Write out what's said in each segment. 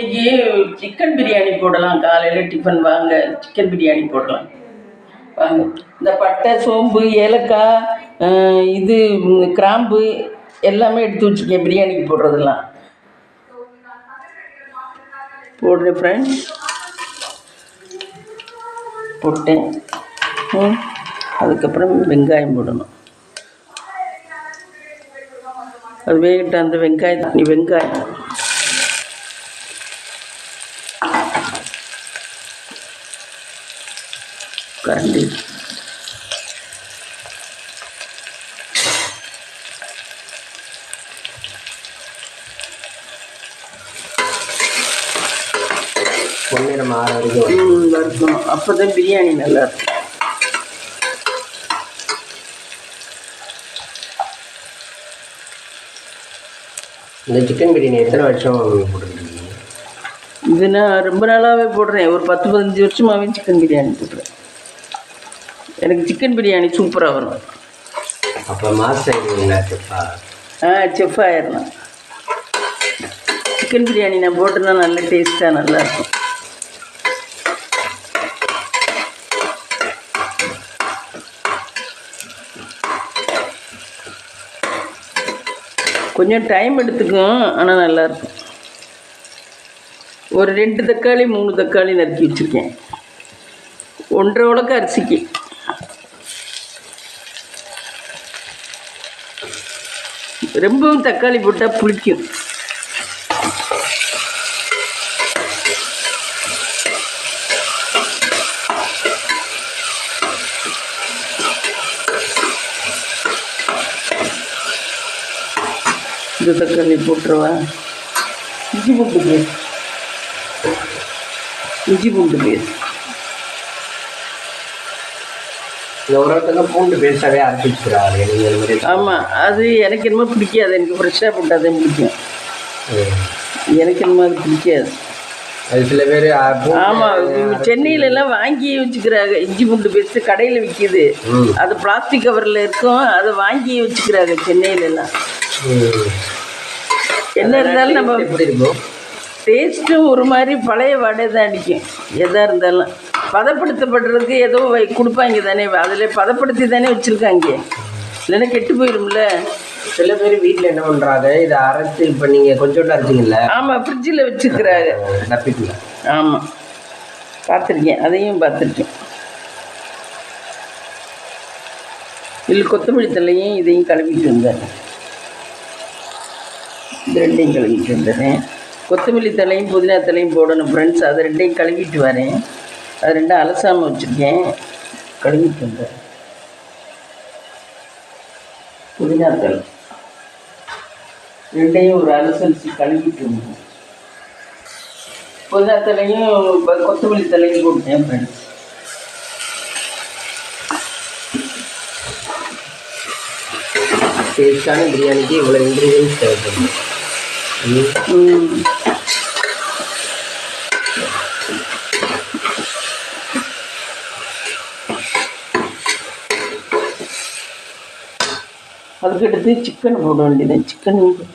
இன்னைக்கு சிக்கன் பிரியாணி போடலாம். காலையில் டிஃபன் வாங்க சிக்கன் பிரியாணி போடலாம். வாங்க. இந்த பட்டை சோம்பு ஏலக்காய் இது கிராம்பு எல்லாமே எடுத்து வச்சுக்கேன். பிரியாணிக்கு போடுறதெல்லாம். போடுறேன் ஃப்ரெண்ட்ஸ் போட்டேன். அதுக்கப்புறம் வெங்காயம் போடணும். அது வேகிட்ட அந்த வெங்காயம் நீ வெங்காயம். கரண்டி பொன்னிறம் ஆறு வரைக்கும் வரும். ம், வறுக்கணும் அப்போ தான் பிரியாணி நல்லா இருக்கும் இந்த சிக்கன் பிரியாணி எத்தனை வருஷம் போட்டுருக்கீங்க இது நான் ரொம்ப நாளாகவே போடுறேன். ஒரு பத்து பதினஞ்சு வருஷமாகவே சிக்கன் பிரியாணி போடுறேன். எனக்கு சிக்கன் பிரியாணி சூப்பராக வரும். அப்போ மாஸ்டர் ஆ? செஃப் ஆயிடலாம் சிக்கன் பிரியாணி நான் போட்டேன்னா நல்ல டேஸ்ட்டாக நல்லா இருக்கும். கொஞ்சம் டைம் எடுத்துக்கும் ஆனால் நல்லாயிருக்கும் ஒரு ரெண்டு தக்காளி மூணு தக்காளி நறுக்கி வச்சுருக்கேன். ஒன்றரை உலக்கு அரிசிக்கு. ரொம்பவும் தக்காளி போட்டால் புளிக்கும். இந்த தக்காளி போட்டுருவா. இஞ்சி பூண்டு பேஸ்ட். இஞ்சி பூண்டு பேஸ்ட். ஒரு ஒருத்தங்க பூண்டு பேஸ்டாகவே அரைச்சி வச்சுக்கிறாரு நீங்கள் ஆமாம் அது எனக்கு என்னமோ பிடிக்காது. எனக்கு ஃப்ரெஷ்ஷாக போட்டால் தான் பிடிக்கும். எனக்கு என்னமோ அது பிடிக்காது. அது சில பேர் ஆமாம் சென்னையில எல்லாம் வாங்கி வச்சுக்கிறாங்க. இஞ்சி பூண்டு பேஸ்ட்டு கடையில் விற்கிது அது பிளாஸ்டிக் கவரில் இருக்கும். அதை வாங்கி வச்சுக்கிறாங்க சென்னையில எல்லாம். ம். என்ன இருந்தாலும் நம்ம டேஸ்ட்டும் ஒரு மாதிரி பழைய வடை தான் அடிக்கும். எதாக இருந்தாலும். பதப்படுத்தப்படுறதுக்கு ஏதோ வை கொடுப்பாங்க தானே அதில் பதப்படுத்தி தானே வச்சுருக்காங்க. இல்லைன்னா கெட்டு போயிடும்ல சில பேர் வீட்டில் என்ன பண்ணுறாங்க இதை அரைச்சி இப்போ நீங்கள் கொஞ்சோண்டு அரைச்சிங்கல்ல? ஆமாம் ஃப்ரிட்ஜில் வச்சுருக்கிறாங்க டப்பிக்கல ஆமாம் பார்த்துருக்கேன் அதையும் பார்த்துருக்கேன். இல்லை கொத்தமல்லி தழையும் இதையும் கழுவிட்டு வந்தேன். இது ரெண்டையும் கழுவிட்டு வந்துடுறேன் கொத்தமல்லி தலையும் புதினா தலையும் போடணும் ஃப்ரெண்ட்ஸ் அதை ரெண்டையும் கழுவிட்டு வரேன். அது ரெண்டும் அலசாமல் வச்சுருக்கேன். கழுவிட்டு வந்தேன் புதினா தலை ரெண்டையும் ஒரு அலசலிச்சு கழுவிட்டு வந்தேன் புதினா தலையும் கொ- கொத்தமல்லி தலையும் போட்டேன் ஃப்ரெண்ட்ஸ் டேஸ்டான பிரியாணிக்கு இவ்வளோ இன்க்ரீடியன்ஸ் தேவைப்படுது. அதுக்கடுத்து சிக்கன் போட வேண்டியது. சிக்கன்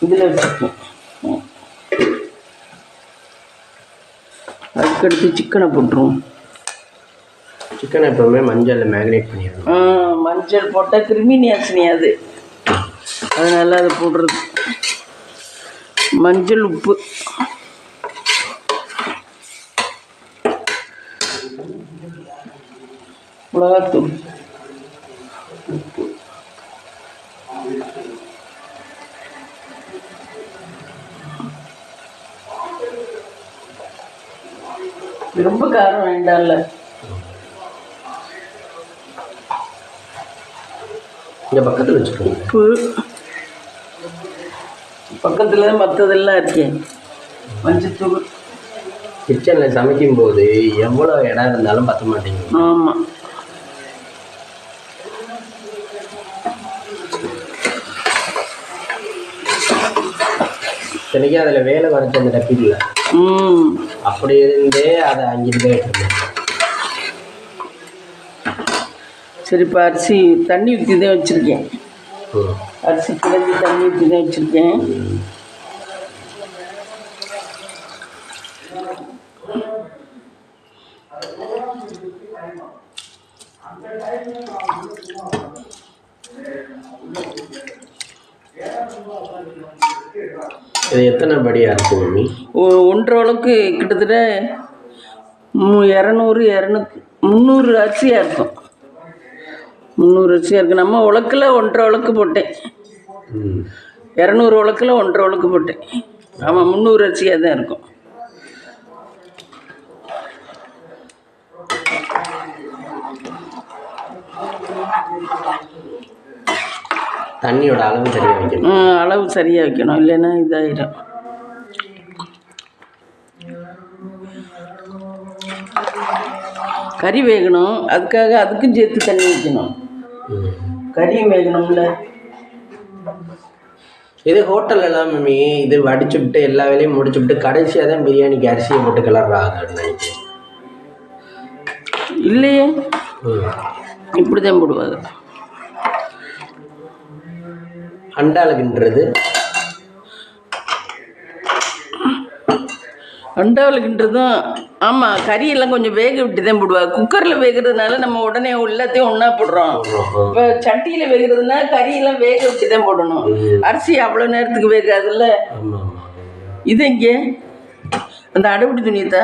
இதில் வச்சுருக்கேன் ம். அதுக்கடுத்து சிக்கனை போட்டுருவோம். சிக்கனை எப்பவுமே மஞ்சளில் மேக்னேட் பண்ணிடணும். ஆ, மஞ்சள் போட்டால் கிருமி நாசினி அது. அதனால அதை போடுறது. மஞ்சள் உப்பு. மிளகாத்தூள். ரொம்ப காரம் வேண்டாம்ல. இந்த பக்கத்தில் வச்சுக்கோங்க. உப்பு. பக்கத்தில் மற்றதெல்லாம் இருக்கேன் மஞ்சத்தூள். கிச்சனில் சமைக்கும்போது எவ்வளோ இடம் இருந்தாலும் பத்த மாட்டேங்குது. ஆமாம் இத்தனைக்கும் அதில் வேலை வரைச்ச அந்த டப்பில் ம். அப்படி இருந்தே அதை எடுத்துருந்தேன். சரி இப்போ அரிசி தண்ணி ஊற்றி தான் வச்சுருக்கேன். அரிசி கிளம்பி தண்ணி ஊற்றி தான் வச்சுருக்கேன். இது எத்தனை படியாக இருக்கு மம்மி? ஒன்றரை அளவுக்கு கிட்டத்தட்ட இரநூறு இரநூத்தி முந்நூறு அரிசியாக இருக்கும். முந்நூறு அரிசியாக இருக்குது நம்ம உலக்கில் ஒன்றரை உலக்கு போட்டேன். இரநூறு உலக்கில் ஒன்றரை உலக்கு போட்டேன். ஆமாம் முந்நூறு அரிசியாக தான் இருக்கும். தண்ணியோட அளவு சரியாக வைக்கணும். அளவு சரியாக வைக்கணும். இல்லைன்னா இதாயிடும் கறி வேகணும். அதுக்காக அதுக்கும் சேர்த்து தண்ணி வைக்கணும். கறியும் வேகணும்ல. இது ஹோட்டல் எல்லாம் இது வடிச்சு விட்டு எல்லா வேலையும் முடிச்சு விட்டு கடைசியாக தான் பிரியாணிக்கு அரிசியை போட்டு கிளறாங்கன்னு நினைக்கிறேன். இல்லையே. இப்படி தான் போடுவாங்க. அண்டாளுக்குன்றது அண்டாவலுக்குன்றதும் ஆமாம் கறியெல்லாம் கொஞ்சம் வேக விட்டு தான் போடுவாங்க குக்கரில் வேகிறதுனால நம்ம உடனே எல்லாத்தையும் ஒன்றா போடுறோம். இப்போ சட்டியில் வேகிறதுனா கறியெல்லாம் வேக விட்டு தான் போடணும் அரிசி அவ்வளோ நேரத்துக்கு வேகாதுல்ல. இது எங்கே? அந்த அடைப்பிடி துணியத்தா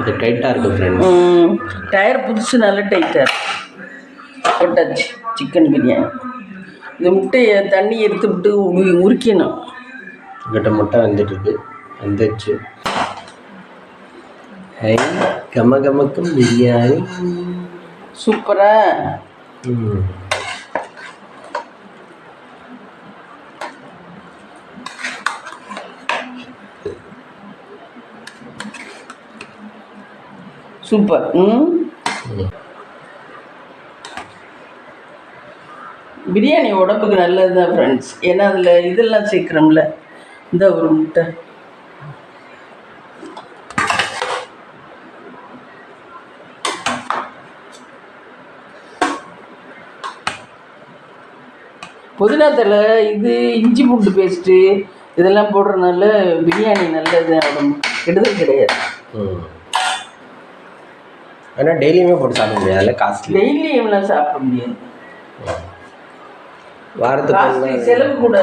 அது டைட்டாக இருக்கு ஃப்ரெண்ட் ம், டயர் புதுசு நல்ல டைட்டாக போட்டாச்சு சிக்கன் பிரியாணி. இந்த முட்டையை தண்ணி எடுத்து விட்டு உரு உரிக்கணும் கிட்ட முட்டை வந்துட்டு இருக்கு வந்துச்சு ஐ கம கமக்கும் பிரியாணி. சூப்பராக ம். சூப்பர் ம் பிரியாணி உடம்புக்கு நல்லது தான் ஃப்ரெண்ட்ஸ் ஏன்னா அதில் இதெல்லாம் சேர்க்குறோம்ல இந்த ஒரு முட்டை. புதினா தலை இது இஞ்சி பூண்டு பேஸ்ட்டு இதெல்லாம் போடுறதுனால பிரியாணி நல்லது உடம்பு கெடுதல் கிடையாது. ம். ஆனால் டெய்லியுமே போட்டு சாப்பிட முடியாதுல்ல காஸ்ட்லி. டெய்லி எவ்வளோ சாப்பிட முடியாது. வாரத்துக்கு செலவு கூட.